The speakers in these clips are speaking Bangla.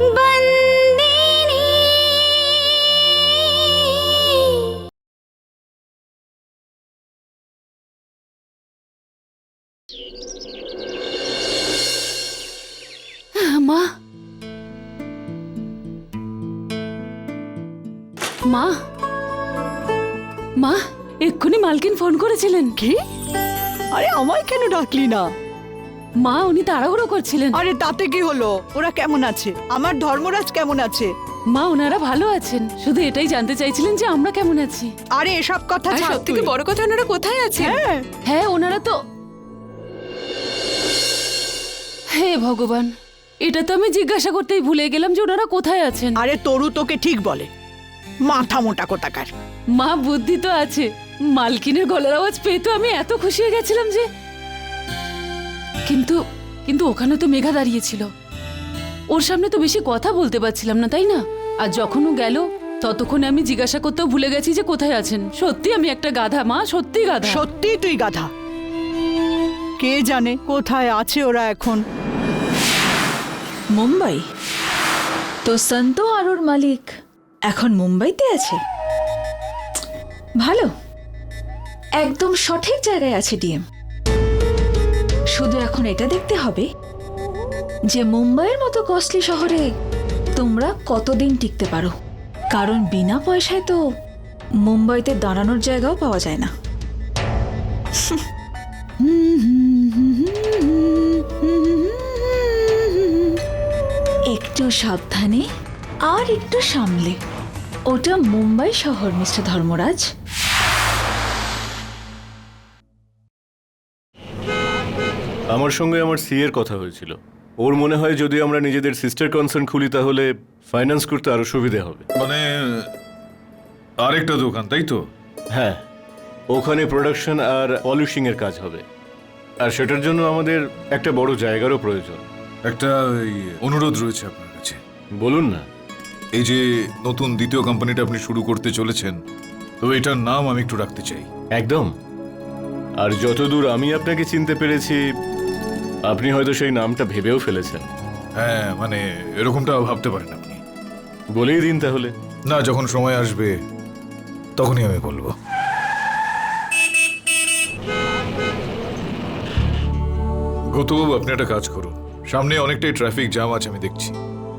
বন্দিনী। মা। মা। মা এক্ষুনি মালকিন ফোন করেছিলেন। কি? আরে আমায় কেন ডাকলি না? মা উনি তাড়াহুড়ো করছিলেন। আরে তাতে কি হলো? ওরা কেমন আছে? আমার ধর্মরাজ কেমন আছে? মা ওনারা ভালো আছেন। শুধু এটাই জানতে চাইছিলেন যে আমরা কেমন আছি। আরে এসব কথা আর সব থেকে বড় কথা ওনারা কোথায় আছে হ্যাঁ। হ্যাঁ ওনারা তো হে ভগবান এটা তো আমি জিজ্ঞাসা করতেই ভুলে গেলাম যে ওনারা কোথায় আছেন। আরে তরু তোকে ঠিক বলে। মাথা মোটা কোথাকার। মা বুদ্ধি তো আছে। মালকিনের গলার আওয়াজ পেয়ে তো আমি এত খুশি হয়ে গেছিলাম যে কিন্তু কিন্তু ওখানে তো মেঘা দাঁড়িয়েছিল ওর সামনে তো বেশি কথা বলতে পারছিলাম না তাই না? আর যখন ও গেল ততক্ষণে আমি জিজ্ঞাসা করতেও ভুলে গেছি যে কোথায় আছেন। সত্যি আমি একটা গাধা মা সত্যি গাধা। সত্যি তুই গাধা। কে জানে কোথায় আছে ওরা এখন? মুম্বাই? তো সন্ত আর ওর মালিক এখন মুম্বাইতে আছে? ভালো। একদম সঠিক জায়গায় আছে ডিএম। শুধু এখন এটা দেখতে হবে যে মুম্বাইয়ের মতো কস্টলি শহরে তোমরা কতদিন টিকতে পারো। কারণ বিনা পয়সায় তো মুম্বাইতে দাঁড়ানোর জায়গাও পাওয়া যায় না। একটু সাবধানে আর একটু সামলে। ওটা মুম্বাই শহর, মিস্টার ধর্মরাজ। আমার সঙ্গে আমার সি এর কথা হয়েছিল। ওর মনে হয় যদি আমরা নিজেদের সিস্টার কনসার্ন খুলি তাহলে ফাইন্যান্স করতে আরও সুবিধা হবে। মানে আরেকটা দোকান তাই তো? হ্যাঁ ওখানে প্রোডাকশন আর পলিশিং এর কাজ হবে। আর সেটার জন্য আমাদের একটা বড় জায়গারও প্রয়োজন। একটা অনুরোধ রয়েছে আপনার কাছে। বলুন না। এই যে নতুন দ্বিতীয় কোম্পানিটা আপনি শুরু করতে চলেছেন তো এটার নাম আমি একটু রাখতে চাই। একদম। আর যতদূর আমি আপনাকে চিনতে পেরেছি আপনি হয়তো সেই নামটা ভেবেও ফেলেছেন। হ্যাঁ মানে এরকমটা ভাবতে পারেন আপনি। বলেই দিন তাহলে। না যখন সময় আসবে তখনই আমি বলব। গৌতবাবু আপনি একটা কাজ করুন। সামনে অনেকটাই ট্রাফিক জ্যাম আছে আমি দেখছি।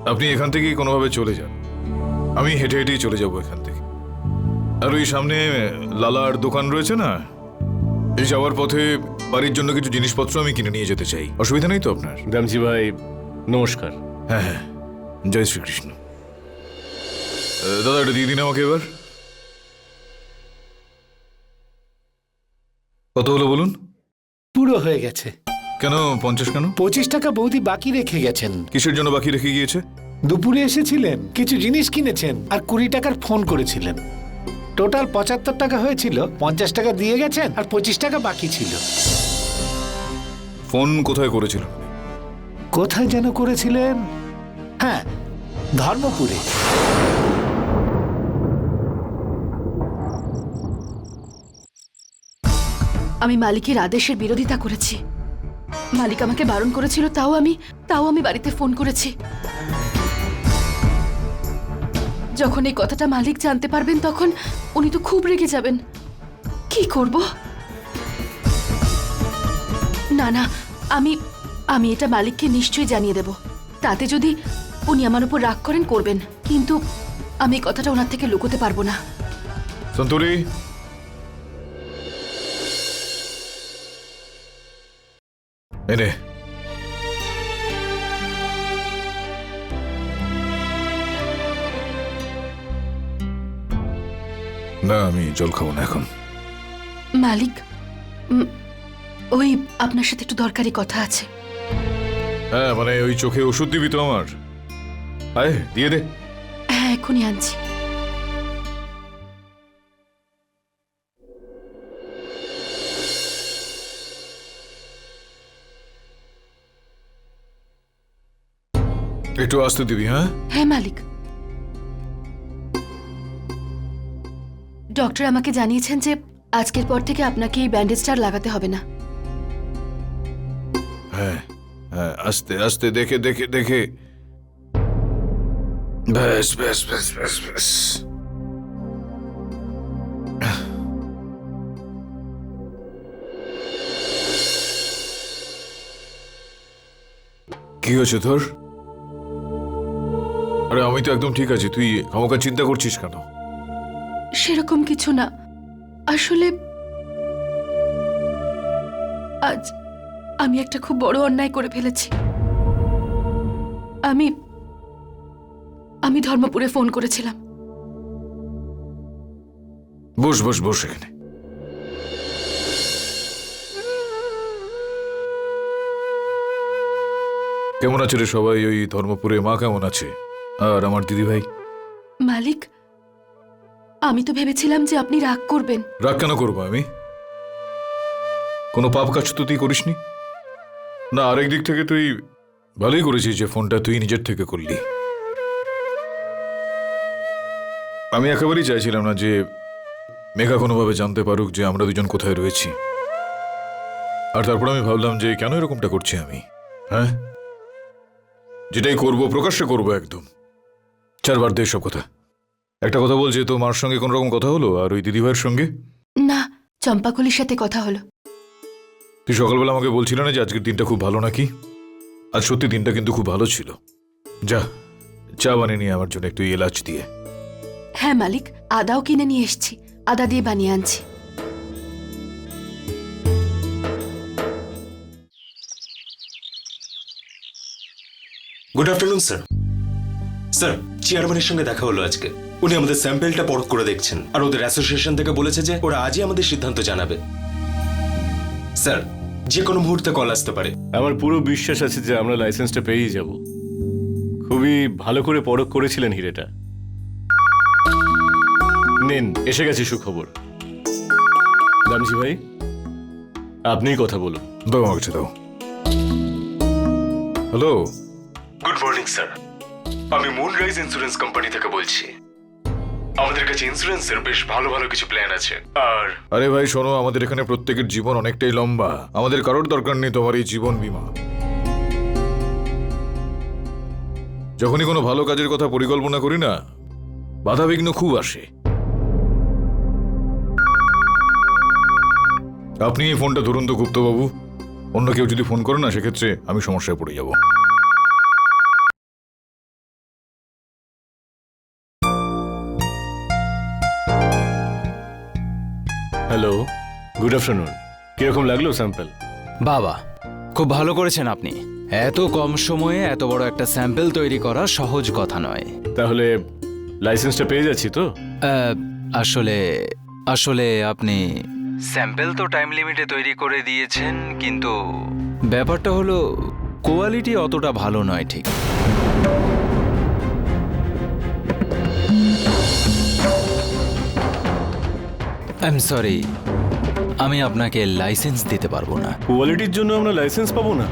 আপনি এখান থেকেই কোনোভাবে চলে যান। আমি হেঁটে হেঁটেই চলে যাব এখান থেকে। আর ওই সামনে লালার দোকান রয়েছে না? এই যাওয়ার পথে বাড়ির জন্য কিছু জিনিসপত্র আমি কিনে নিয়ে যেতে চাই। অসুবিধা নেই তো আপনার? দামজি ভাই নমস্কার। হ্যাঁ হ্যাঁ। জয় শ্রীকৃষ্ণ। আহ, দাদা এটা দিয়ে দিন আমাকে এবার। কত হলো বলুন? পুরো হয়ে গেছে। কেন পঞ্চাশ কেন? পঁচিশ টাকা বৌদি বাকি রেখে গেছেন। কিসের জন্য বাকি রেখে গিয়েছে? দুপুরে এসেছিলেন কিছু জিনিস কিনেছেন আর কুড়ি টাকার ফোন করেছিলেন। টোটাল পঁচাত্তর টাকা হয়েছিল পঞ্চাশ টাকা দিয়ে গেছেন আর পঁচিশ টাকা বাকি ছিল। ফোন কোথায় করেছিল? কোথায় যেন করেছিলেন? হ্যাঁ ধর্মপুরে। আমি মালিকের আদেশের বিরোধিতা করেছি। মালিক আমাকে বারণ করেছিল তাও আমি তাও আমি বাড়িতে ফোন করেছি। যখন এই কথাটা মালিক জানতে পারবেন তখন উনি তো খুব রেগে যাবেন। কি করব? না না আমি আমি এটা মালিককে নিশ্চয়ই জানিয়ে দেব। তাতে যদি উনি আমার উপর রাগ করেন করবেন। কিন্তু আমি কথাটা ওনার থেকে লুকোতে পারব না। সন্তরি? এনে না। আমি জল খাব না এখন। মালিক ওই আপনার সাথে একটু দরকারি কথা আছে। হ্যাঁ মানে ওই চোখে ওষুধ দিবি তো আমার। আয় দিয়ে দে। হ্যাঁ এখনই আনছি। একটু আসতে দিবি হ্যাঁ? হ্যাঁ মালিক। ডক্টর আমাকে জানিয়েছেন যে আজকের পর থেকে আপনাকে এই ব্যান্ডেজটা আর লাগাতে হবে না। হ্যাঁ হ্যাঁ আস্তে আস্তে দেখে দেখে দেখে। ব্যাস ব্যাস ব্যাস ব্যাস ব্যাস। কি হয়েছে তোর? আরে, আমি তো একদম ঠিক আছি। তুই আমাকে চিন্তা করছিস কেন? সেরকম কিছু না। আসলে আজ আমি একটা খুব বড় অন্যায় করে ফেলেছি। আমি আমি ধর্মপুরে ফোন করেছিলাম। বস বস বস এখানে। কেমন আছে রে সবাই? ওই ধর্মপুরে মা কেমন আছে? আর আমার দিদি ভাই মালিক আমি তো ভেবেছিলাম যে আপনি রাগ করবেন। রাগ কেন করব আমি? কোনো পাপ কাজ তো তুই করিসনি? না, আরেক দিক থেকে তুই ভালোই করেছিস যে ফোনটা তুই নিজের থেকে করলি। আমি একেবারেই চাইছিলাম না যে মেঘা কোনোভাবে জানতে পারুক যে আমরা দুজন কোথায় রয়েছি। আর তারপর আমি ভাবলাম যে কেন এরকমটা করছি আমি হ্যাঁ? যেটাই করব, প্রকাশ্যে করব একদম। চারবার দে সব কথা। একটা কথা বলছি, তো মার সঙ্গে কোন রকম কথা হলো? আর ওই দিদিভাইয়ের সঙ্গে? না, চম্পাকলির সাথে কথা হলো। তুই সকালবেলা আমাকে বলছিল না যে আজকের দিনটা খুব ভালো নাকি? আজ সত্যি দিনটা কিন্তু খুব ভালো ছিল। যা চা বানিয়ে নিয়ে আমার জন্য একটু এলাচ দিয়ে। হ্যাঁ মালিক আদাও কিনে নিয়ে এসেছি। আদা দিয়ে বানিয়ে আনছি। গুড আফটারনুন স্যার স্যার চেয়ারম্যানের সঙ্গে দেখা হলো আজকে। উনি আমাদের স্যাম্পেলটা পরখ করে দেখছেন। আর ওদের অ্যাসোসিয়েশন থেকে বলেছে যে ওরা আজই আমাদের সিদ্ধান্ত জানাবে। স্যার যে কোনো মুহূর্তে কল আসতে পারে। আমার পুরো বিশ্বাস আছে যে আমরা লাইসেন্সটা পেয়েই যাব। খুবই ভালো করে পরখ করেছিলেন হিরেটা। নিন এসে গেছে সুখবর। দামজি ভাই আপনিই কথা বলুন। দাও আমার কাছে দাও। হ্যালো গুড মর্নিং স্যার আমি মুনরাইজ ইন্স্যুরেন্স কোম্পানি থেকে বলছি। আমাদের কাছে ইন্স্যুরেন্সের বেশ ভালো ভালো কিছু প্ল্যান আছে। আর আরে ভাই, শোনো, আমাদের এখানে প্রত্যেকের জীবন অনেকটাই লম্বা। আমাদের কারোর দরকার নেই তোমার এই জীবন বীমা। যখনই কোনো ভালো কাজের কথা পরিকল্পনা করি না, বাধাবিঘ্ন খুব আসে। আপনি এই ফোনটা ধরুন তো, গুপ্তবাবু। অন্য কেউ যদি ফোন করে না, সেক্ষেত্রে আমি সমস্যায় পড়ে যাব। গুড আফটারনুন কীরকম লাগল স্যাম্পল বাবা খুব ভালো করেছেন আপনি। এত কম সময়ে এত বড় একটা স্যাম্পল তৈরি করা সহজ কথা নয়। তাহলে লাইসেন্সটা পেয়ে যাচ্ছি তো? আহ, আসলে আসলে আপনি স্যাম্পল তো টাইম লিমিটে তৈরি করে দিয়েছেন কিন্তু ব্যাপারটা হলো কোয়ালিটি অতটা ভালো নয় ঠিক। আই এম সরি আমি আপনাকে লাইসেন্স দিতে পারব না। কোয়ালিটির জন্য আমরা লাইসেন্স পাবো না।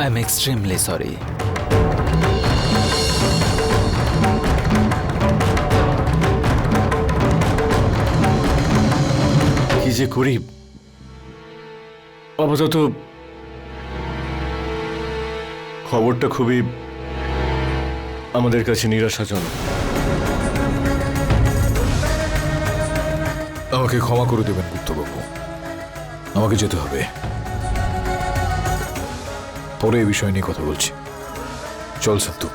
আই এম এক্সট্রিমলি সরি কি যে করি আপাতত খবরটা খুবই আমাদের কাছে নিরাশাজনক। আমাকে ক্ষমা করে দেবেন গুপ্তবাবু। আমাকে যেতে হবে। পরে এই বিষয় নিয়ে কথা বলছি। চল সন্তু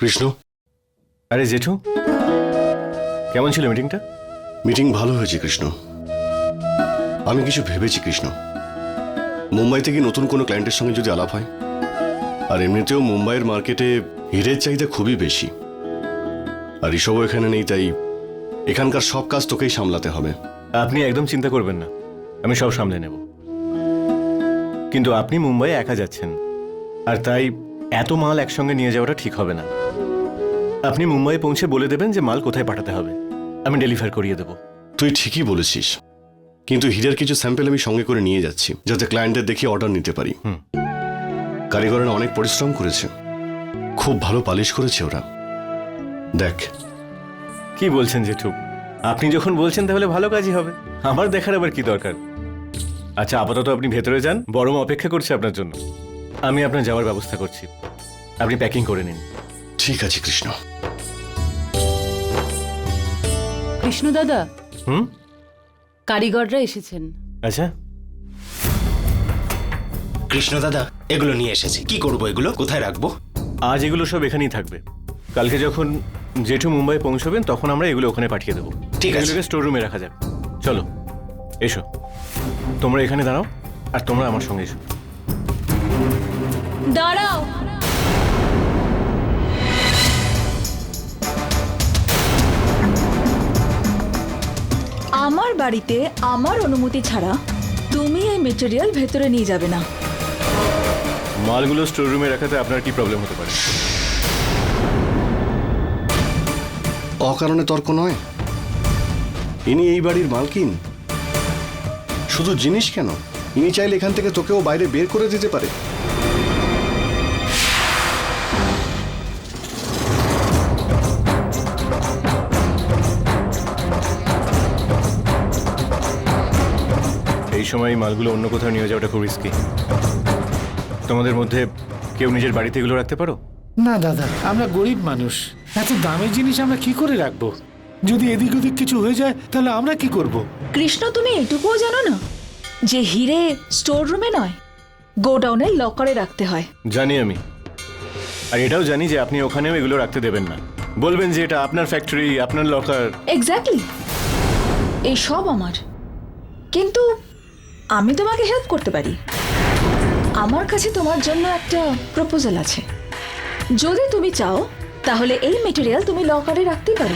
কৃষ্ণ? আরে জেঠু কেমন ছিল মিটিংটা? মিটিং ভালো হয়েছে কৃষ্ণ। আমি কিছু ভেবেছি কৃষ্ণ। মুম্বাই থেকে নতুন কোনো ক্লায়েন্টের সঙ্গে যদি আলাপ হয়? আর এমনিতেও মুম্বাইয়ের মার্কেটে হীরের চাহিদা খুবই বেশি। আর ঋষভও এখানে নেই তাই এখানকার সব কাজ তোকেই সামলাতে হবে। আপনি একদম চিন্তা করবেন না। আমি সব সামলে নেব। কিন্তু আপনি মুম্বাই একা যাচ্ছেন। আর তাই এত মাল একসঙ্গে নিয়ে যাওয়াটা ঠিক হবে না। আপনি মুম্বাই পৌঁছে বলে দেবেন যে মাল কোথায় পাঠাতে হবে। আমি ডেলিভার করিয়ে দেবো। তুই ঠিকই বলেছিস। কিন্তু হীরের কিছু স্যাম্পেল আমি সঙ্গে করে নিয়ে যাচ্ছি যাতে ক্লায়েন্টের দেখে অর্ডার নিতে পারি। হুম। কারিগরেরা অনেক পরিশ্রম করেছে। খুব ভালো পালিশ করেছে ওরা। দেখ। কি বলছেন জেঠু? আপনি যখন বলছেন তাহলে ভালো কাজই হবে। আমার দেখার আবার কি দরকার? আচ্ছা আপাতত আপনি ভেতরে যান বড়মা অপেক্ষা করছে আপনার জন্য। আমি আপনার যাওয়ার ব্যবস্থা করছি। আপনি প্যাকিং করে নিন। ঠিক আছে কৃষ্ণ। কৃষ্ণ দাদা। হুম? কারিগররা এসেছেন। আচ্ছা। কৃষ্ণ দাদা এগুলো নিয়ে এসেছি। কি করব এগুলো? কোথায় রাখব? আজ এগুলো সব এখানেই থাকবে। কালকে যখন জেঠু মুম্বাই পৌঁছবেন তখন আমরা এগুলো ওখানে পাঠিয়ে দেবো। ঠিক আছে। এগুলোকে স্টোর রুমে রাখা যাক। চলো এসো। তোমরা এখানে দাঁড়াও আর তোমরা আমার সঙ্গে এসো। দাঁড়াও। আমার বাড়িতে আমার অনুমতি ছাড়া তুমি এই মেটেরিয়াল ভেতরে নিয়ে যাবে না। মালগুলো স্টোর রুমে রাখাতে আপনার কি প্রবলেম হতে পারে? অকারণে তর্ক নয়। ইনি এই বাড়ির মালকিন। শুধু জিনিস কেন? ইনি চাইলে এখান থেকে তোকেও বাইরে বের করে দিতে পারে। সময় এই মালগুলো অন্য কোথাও নিয়ে যাওয়াটা খুব রিস্কি তোমাদের মধ্যে কেউ নিজের বাড়িতে এগুলো রাখতে পারো? না দাদা আমরা গরিব মানুষ। এত দামি জিনিস আমরা কি করে রাখব? যদি এদিক ওদিক কিছু হয়ে যায় তাহলে আমরা কি করব। কৃষ্ণ তুমি এটুকুও জানো না? যে হিরে স্টোর রুমে নয় গোডাউনে লকারে রাখতে হয়। জানি আমি। আর এটাও জানি যে আপনি ওখানেও এগুলো রাখতে দেবেন না। বলবেন যে এটা আপনার ফ্যাক্টরি আপনার লকার এক্স্যাক্টলি এই সব আমার। কিন্তু আমি তোমাকে হেল্প করতে পারি। আমার কাছে তোমার জন্য একটা প্রপোজাল আছে। যদি তুমি চাও তাহলে এই মেটেরিয়াল তুমি লকারে রাখতে পারো।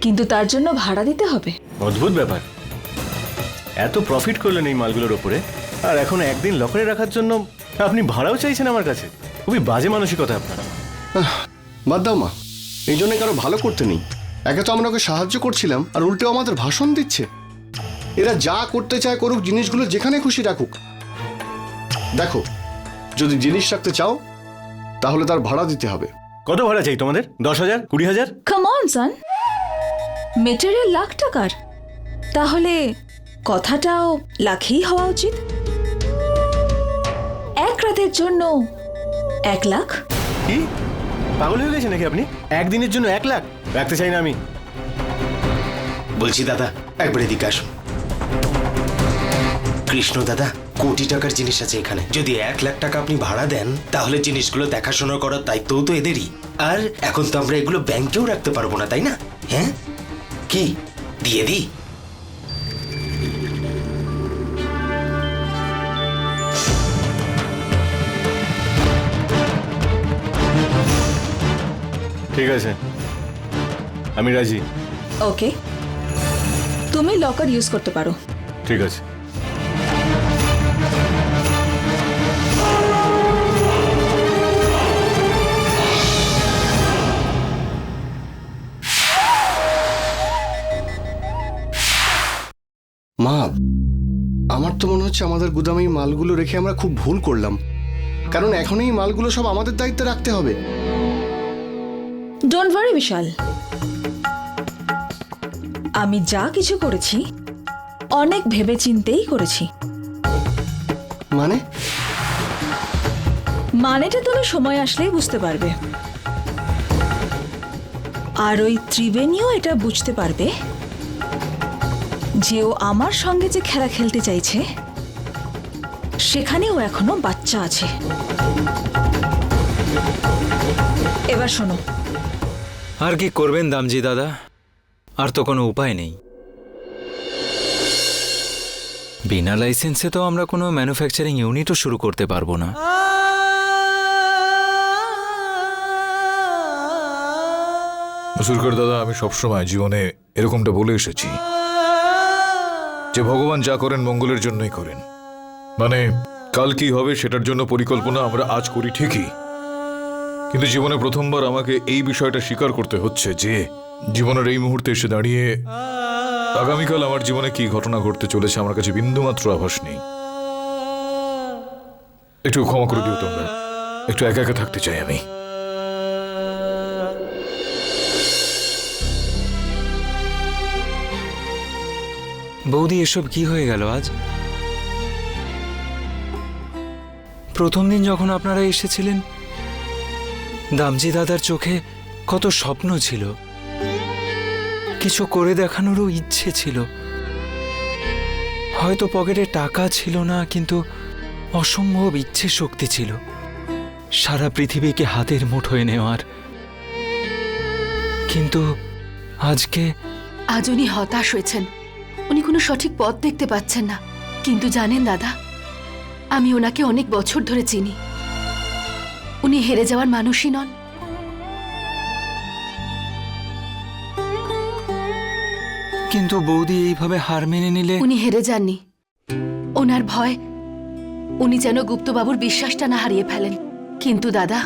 কিন্তু তার জন্য ভাড়া দিতে হবে। অদ্ভুত ব্যাপার। এত প্রফিট করলেন এই মালগুলোর ওপরে আর এখন একদিন লকারে রাখার জন্য আপনি ভাড়াও চাইছেন আমার কাছে। খুবই বাজে মানসিকতা আপনার। বাদ দাও মা। এই জন্য কারও ভালো করতে নেই। একে তো আমরা ওকে সাহায্য করছিলাম আর উল্টেও আমাদের ভাষণ দিচ্ছে। এরা যা করতে চায় করুক জিনিসগুলো যেখানে খুশি রাখুক। দেখো যদি জিনিস রাখতে চাও তাহলে তার ভাড়া দিতে হবে। কত ভাড়া চাই তোমাদের? দশ হাজার? কুড়ি হাজার? কাম অন সান মেটেরিয়াল লাখ টাকার। তাহলে কথাটাও লাখেই হওয়া উচিত। এক রাতের জন্য এক লাখ। কি? পাগল হয়ে গেছে নাকি আপনি? একদিনের জন্য এক লাখ? রাখতে চাই না আমি। বলছি দাদা একবার এদিকে আসুন। কৃষ্ণ দাদা কোটি টাকার জিনিস আছে এখানে। যদি এক লাখ টাকা আপনি ভাড়া দেন তাহলে জিনিসগুলো দেখাশোনা করার দায়িত্বও তো এদেরই। আর এখন তো আমরা এগুলো ব্যাংকেও রাখতে পারব না তাই না? হ্যাঁ? কি? দিয়ে দিই। ঠিক আছে। আমি রাজি। ওকে। তুমি লকার ইউজ করতে পারো। ঠিক আছে। মা আমার তো মনে হচ্ছে আমাদের গুদামে এই মালগুলো রেখে আমরা খুব ভুল করলাম। কারণ এখন এই মালগুলো সব আমাদের দায়িত্বে রাখতে হবে। Don't worry Bishal. আমি যা কিছু করেছি অনেক ভেবে চিন্তেই করেছি। মানে? মানেটা তুমি সময় আসলেই বুঝতে পারবে। আর ওই ত্রিবেণীও এটা বুঝতে পারবে। যে ও আমার সঙ্গে যে খেলা খেলতে চাইছে সেখানেও এখনও বাচ্চা আছে। এবার শোনো। আর কি করবেন দামজি দাদা? আর তো কোনো উপায় নেই। বিনা লাইসেন্সে তো আমরা কোনো ম্যানুফ্যাকচারিং ইউনিটও শুরু করতে পারব না। মুসুরকর দাদা আমি সবসময় জীবনে এরকমটা বলে এসেছি। যে ভগবান যা করেন মঙ্গলের জন্যই করেন। মানে কাল কি হবে সেটার জন্য পরিকল্পনা আমরা আজ করি ঠিকই। কিন্তু জীবনে প্রথমবার আমাকে এই বিষয়টা স্বীকার করতে হচ্ছে যে, জীবনের এই মুহূর্তে এসে দাঁড়িয়ে আগামীকাল আমার জীবনে কি ঘটনা ঘটতে চলেছে আমার কাছে বিন্দুমাত্র আভাস নেই। একটু ক্ষমা করে দিও তোমরা। একটু একা একা থাকতে চাই আমি। বৌদি, এসব কি হয়ে গেল আজ? প্রথম দিন যখন আপনারা এসেছিলেন, দামজি দাদার চোখে কত স্বপ্ন ছিল। কিছু করে দেখানোরও ইচ্ছে ছিল। হয়তো পকেটে টাকা ছিল না, কিন্তু অসম্ভব ইচ্ছে শক্তি ছিল। সারা পৃথিবীকে হাতের মুঠোয় নেওয়ার। কিন্তু আজকে আজ উনি হতাশ হয়েছেন। উনি কোনো সঠিক পথ দেখতে পাচ্ছেন না। কিন্তু জানেন দাদা আমি ওনাকে অনেক বছর ধরে চিনি। উনি হেরে যাওয়ার মানুষই নন। কিন্তু বৌদি এইভাবে হার মেনে নিলে উনি হেরে যাননি। ওনার ভয় উনি যেন গুপ্তবাবুর বিশ্বাসটা না হারিয়ে ফেলেন। কিন্তু দাদা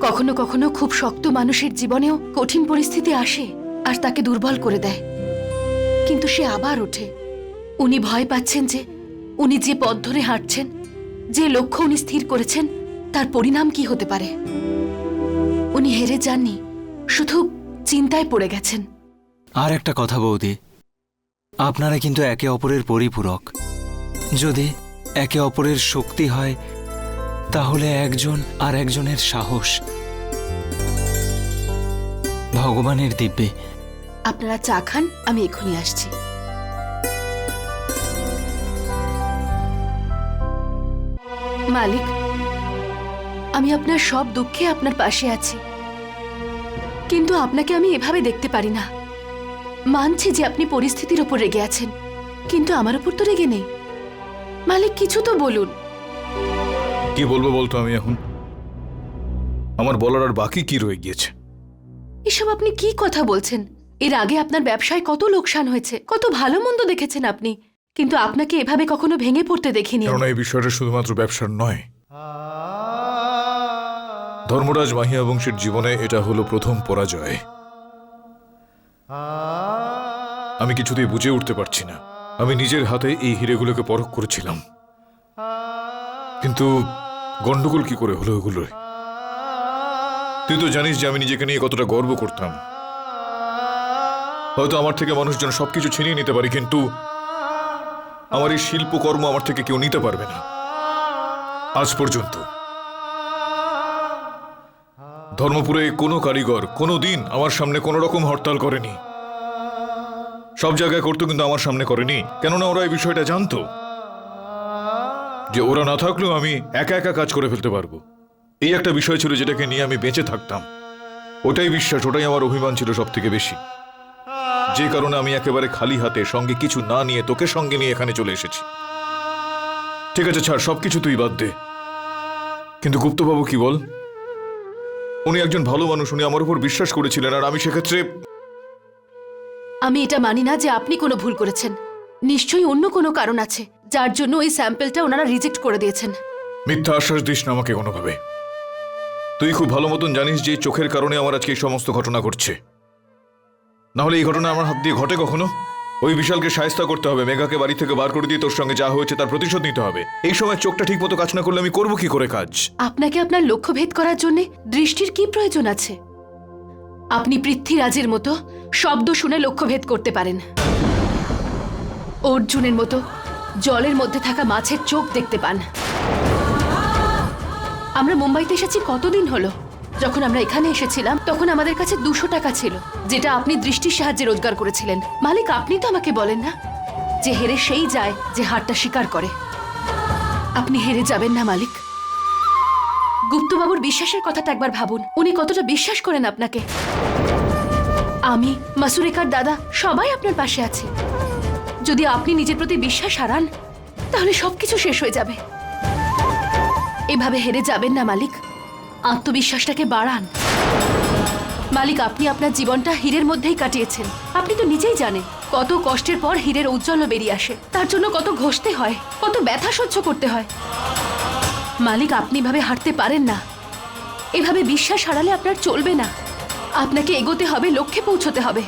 কখনো কখনো খুব শক্ত মানুষের জীবনেও কঠিন পরিস্থিতি আসে আর তাকে দুর্বল করে দেয়। কিন্তু সে আবার ওঠে। উনি ভয় পাচ্ছেন যে উনি যে পথ ধরে হাঁটছেন, যে লক্ষ্য উনি স্থির করেছেন, তার পরিণাম কি হতে পারে? উনি হেরে যাননি, শুধু চিন্তায় পড়ে গেছেন। আর একটা কথা বৌদি, আপনারা কিন্তু একে অপরের পরিপূরক। যদি একে অপরের শক্তি হয়, তাহলে একজন আর একজনের সাহস। ভগবানের দিব্যে। আপনারা চা খান আমি এক্ষুনি আসছি। মালিক আমি আপনার সব দুঃখে আপনার পাশে আছি। কিন্তু আপনাকে আমি এভাবে দেখতে পারি না। মানছি যে আপনি পরিস্থিতির ওপর রেগে আছেন কিন্তু আমার উপর তো রেগে নেই। মালিক কিছু তো বলুন। কি বলব বলতো আমি এখন? আমার বলার আর বাকি কি রয়ে গিয়েছে? এসব আপনি কি কথা বলছেন? এর আগে আপনার ব্যবসায় কত লোকসান হয়েছে? কত ভালো মন্দ দেখেছেন আপনি। কিন্তু আপনাকে এভাবে কখনো ভেঙে পড়তে দেখিনি। কেননা এই বিষয়টা শুধুমাত্র ব্যবসার নয়। ধর্মরাজ মাহিয়া বংশের জীবনে এটা হলো প্রথম পরাজয়। আমি কিছুতেই বুঝে উঠতে পারছি না। আমি নিজের হাতে এই হিরেগুলোকে পরখ করেছিলাম। কিন্তু গন্ডগোল কি করে হলো এগুলো তুই তো জানিস যে আমি নিজেকে নিয়ে কতটা গর্ব করতাম। হয়তো আমার থেকে মানুষজন সবকিছু ছিনিয়ে নিতে পারে, কিন্তু আমার এই শিল্পকর্ম আমার থেকে কেউ নিতে পারবে না। আজ পর্যন্ত। ধর্মপুরে কোনো কারিগর কোনো দিন আমার সামনে কোনো রকম হরতাল করেনি। সব জায়গায় করতো কিন্তু আমার সামনে করেনি। কেননা ওরা এই বিষয়টা জানতো যে ওরা না থাকলেও আমি একা একা কাজ করে ফেলতে পারব। এই একটা বিষয় ছিল যেটাকে নিয়ে আমি বেঁচে থাকতাম। ওটাই বিশ্বাস, ওটাই আমার অভিমান ছিল সব থেকে বেশি। যে কারণে আমি একেবারে খালি হাতে সঙ্গে কিছু না নিয়ে তোকে সঙ্গে নিয়ে এখানে চলে এসেছি। ঠিক আছে ছাড় সবকিছু তুই বাদ দে। কিন্তু গুপ্তবাবু কি বল? উনি একজন ভালো মানুষ উনি আমার উপর বিশ্বাস করেছিলেন আর আমি সেক্ষেত্রে আমি এটা মানি না যে আপনি কোনো ভুল করেছেন। নিশ্চয়ই অন্য কোনো কারণ আছে যার জন্য ওই স্যাম্পলটা ওনারা রিজেক্ট করে দিয়েছেন। মিথ্যা আশ্বাস দিস না আমাকে কোনোভাবে। তুই খুব ভালো মতন জানিস যে চোখের কারণে আমার আজকে এই সমস্ত ঘটনা ঘটছে। না হলে এই ঘটনা আমার হাত দিয়ে ঘটে কখনো? ওই বিশালকে সায়স্তা করতে হবে, মেঘাকে বাড়ি থেকে বার করে দিয়ে তোর সঙ্গে যা হয়েছে তার প্রতিশোধ নিতে হবে। এই সময় চোখটা ঠিক মতো কাজ না করলে আমি করব কি করে কাজ? আপনাকে আপনার লক্ষ্য ভেদ করার জন্য দৃষ্টির কি প্রয়োজন আছে? আপনি পৃথ্বীরাজের মতো শব্দ শুনে লক্ষ্যভেদ করতে পারেন। অর্জুনের মতো জলের মধ্যে থাকা মাছের চোখ দেখতে পান। আমরা মুম্বাইতে এসেছি কতদিন হলো? যখন আমরা এখানে এসেছিলাম, তখন আমাদের কাছে দুশো টাকা ছিল, যেটা আপনি দৃষ্টির সাহায্যে রোজগার করেছিলেন। মালিক, আপনি তো আমাকে বলেন না যে হেরে সেই যায় যে হারটা স্বীকার করে। আপনি হেরে যাবেন না, মালিক। গুপ্তবাবুর বিশ্বাসের কথাটা একবার ভাবুন। উনি কতটা বিশ্বাস করেন আপনাকে? আমি, মাসুরেকার দাদা, সবাই আপনার পাশে আছে। যদি আপনি নিজের প্রতি বিশ্বাস হারান, তাহলে সবকিছু শেষ হয়ে যাবে। এভাবে হেরে যাবেন না, মালিক। আত্মবিশ্বাসটাকে বাড়ান। মালিক, আপনি আপনার জীবনটা হীরের মধ্যেই কাটিয়েছেন। আপনি তো নিজেই জানেন, কত কষ্টের পর হীরের উজ্জ্বল বেরিয়ে আসে। তার জন্য কত ঘষতে হয়, কত ব্যথা সহ্য করতে হয়। মালিক, আপনি এভাবে হাঁটতে পারেন না। এভাবে বিশ্বাস হারালে আপনার চলবে না। আপনাকে এগোতে হবে, লক্ষ্যে পৌঁছতে হবে।